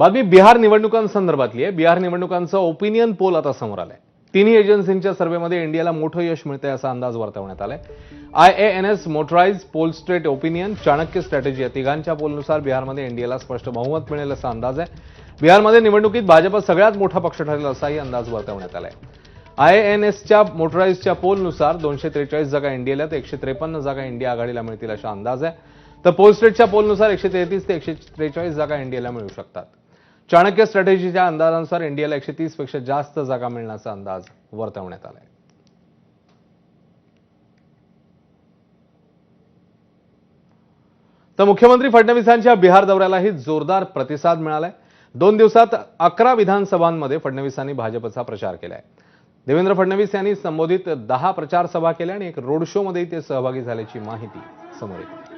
बातमी बिहार निवडणुकांसंदर्भातली आहे. बिहार निवडणुकांचं ओपिनियन पोल आता समोर आलाय. तिन्ही एजन्सींच्या सर्व्हेमध्ये इंडियाला मोठं यश मिळतंय असा अंदाज वर्तवण्यात आलाय. I A N S Matrize poll strat opinion Chanakya strategy या तिघांच्या पोलनुसार बिहारमध्ये इंडियाला स्पष्ट बहुमत मिळेल असा अंदाज आहे. बिहारमध्ये निवडणुकीत भाजप सगळ्यात मोठा पक्ष ठरेल असाही अंदाज वर्तवण्यात आलाय. आय एन एसच्या मोटराईजच्या पोलनुसार दोनशे त्रेचाळीस जागा इंडियाला तर एकशे त्रेपन्न जागा इंडिया आघाडीला मिळतील असा अंदाज आहे. तर पोल स्ट्रेटच्या पोलनुसार एकशे तेहतीस ते एकशे त्रेचाळीस जागा इंडियाला मिळू शकतात. चाणक्य स्ट्रॅटेजीच्या अंदाजानुसार इंडियाला एकशे तीसपेक्षा जास्त जागा मिळण्याचा अंदाज वर्तवण्यात आलाय. तर मुख्यमंत्री फडणवीसांच्या बिहार दौऱ्यालाही जोरदार प्रतिसाद मिळालाय. दोन दिवसात अकरा विधानसभांमध्ये फडणवीसांनी भाजपचा प्रचार केलाय. देवेंद्र फडणवीस यांनी संबोधित दहा प्रचार सभा केल्या आणि एक रोड शो मध्ये ते सहभागी झाल्याची माहिती समोर येते.